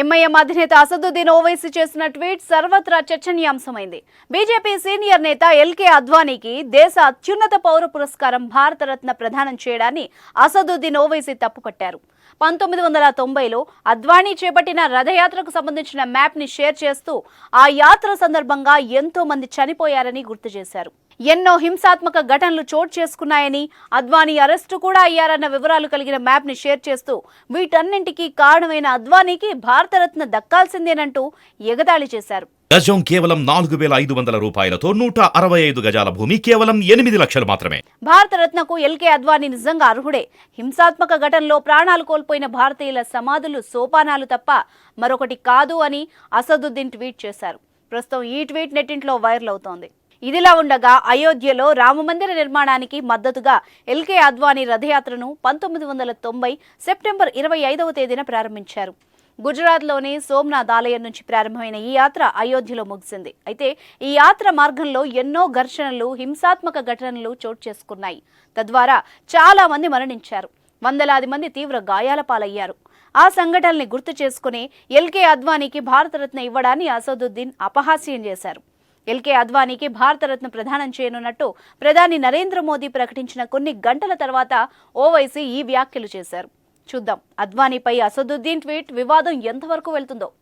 MIM అధినేత అసదుద్దీన్ ఓవైసీ చేసిన tweet సర్వత్రా చర్చనీయాంశమైంది. బీజేపీ సీనియర్ నేత ఎల్కే అద్వానీకి దేశ అత్యున్నత పౌర పురస్కారం భారతరత్న ప్రదానం చేయడాన్ని అసదుద్దీన్ ఓవైసీ తప్పుపట్టారు. పంతొమ్మిది వందల తొంభైలో అద్వానీ చేపట్టిన రథయాత్రకు సంబంధించిన మ్యాప్ని షేర్ చేస్తూ ఆ యాత్ర సందర్భంగా ఎంతో మంది చనిపోయారని గుర్తు చేశారు. ఎన్నో హింసాత్మక ఘటనలు చోటు చేసుకున్నాయని అద్వానీ అరెస్టు కూడా అయ్యారన్న వివరాలు కలిగిన మ్యాప్ని షేర్ చేస్తూ వీటన్నింటికీ కారణమైన అద్వానీకి భారతరత్న దక్కాల్సిందేనంటూ ఎగతాళి చేశారు. గజం కేవలం నాలుగు వేల ఐదు వందల రూపాయలతో నూట అరవై ఐదు గజాల భూమి కేవలం ఎనిమిది లక్షలు మాత్రమే. భారతరత్నకు ఎల్కే అద్వానీ నిజంగా అర్హుడే. హింసాత్మక ఘటనలో ప్రాణాలు కోల్పోయిన భారతీయుల సమాధులు సోపానాలు తప్ప మరొకటి కాదు అని అసదుద్దీన్ ట్వీట్ చేశారు. ప్రస్తుతం ఈ ట్వీట్ నెట్టింట్లో వైరల్ అవుతోంది. ఇదిలా ఉండగా అయోధ్యలో రామమందిర నిర్మాణానికి మద్దతుగా ఎల్కే అద్వానీ రథయాత్రను పంతొమ్మిది వందల తొంభై సెప్టెంబర్ ఇరవై ఐదవ తేదీన ప్రారంభించారు. గుజరాత్లోని సోమ్నాథ్ ఆలయం నుంచి ప్రారంభమైన ఈ యాత్ర అయోధ్యలో ముగిసింది. అయితే ఈ యాత్ర మార్గంలో ఎన్నో ఘర్షణలు హింసాత్మక ఘటనలు చోటు చేసుకున్నాయి. తద్వారా చాలా మంది మరణించారు. వందలాది మంది తీవ్ర గాయాల పాలయ్యారు. ఆ సంఘటనల్ని గుర్తు చేసుకుని ఎల్కే అద్వానీకి భారతరత్న ఇవ్వడాన్ని అసదుద్దీన్ అపహాస్యం చేశారు. ఎల్కే అద్వానీకి భారతరత్న ప్రదానం చేయనున్నట్టు ప్రధాని నరేంద్ర మోదీ ప్రకటించిన కొన్ని గంటల తర్వాత ఓవైసీ ఈ వ్యాఖ్యలు చేశారు. చూద్దాం. అద్వానీపై అసదుద్దీన్ ట్వీట్ వివాదం ఎంతవరకు వెళ్తుందో.